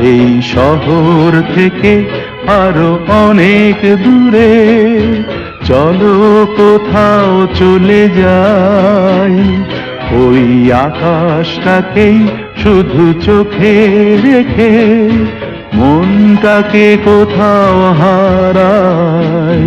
এই শহর থেকে আরও অনেক দূরে। চলো কোথাও চলে যাই। ওই আকাশটাকেই শুধু চোখে রেখে মনটাকে কোথাও হারাই।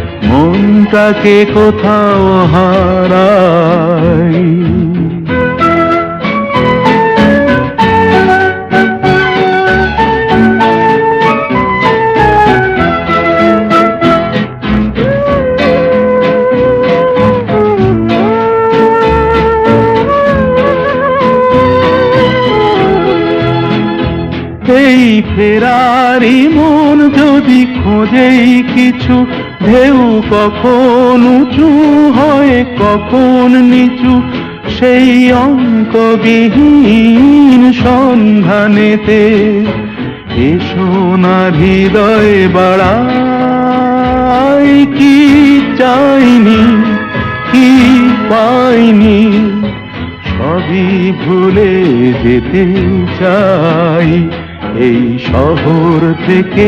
মনটাকে কোথাও হারাই। এই ফেরারি মন যদি খোঁজেই কিছু ঢেউ কখন উঁচু হয়, কখন নিচু, সেই অঙ্কবিহীন সন্ধানেতে এসো না হৃদয় বাড়াই, কি চাইনি, কি পাইনি, সবই ভুলে যেতে চাই, এই শহর থেকে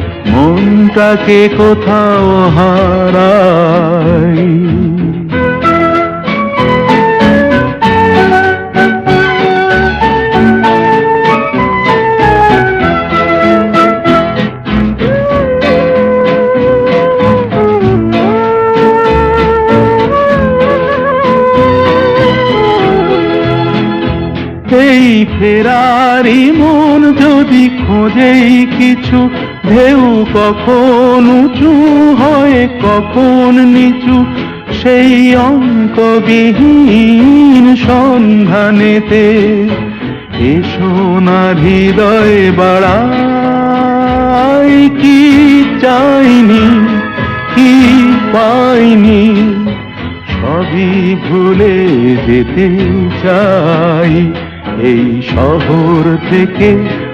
মনটাকে কোথাও হারাই। এই ফেরারি মন যদি খোঁজেই কিছু ঢেউ কখন উঁচু হয়, কখন নিচু, সেই অঙ্কবিহীন সন্ধানেতে এসো না হৃদয় বাড়াই, কি চাইনি, কি পাইনি, সবই ভুলে যেতে চাই, এই শহর থেকে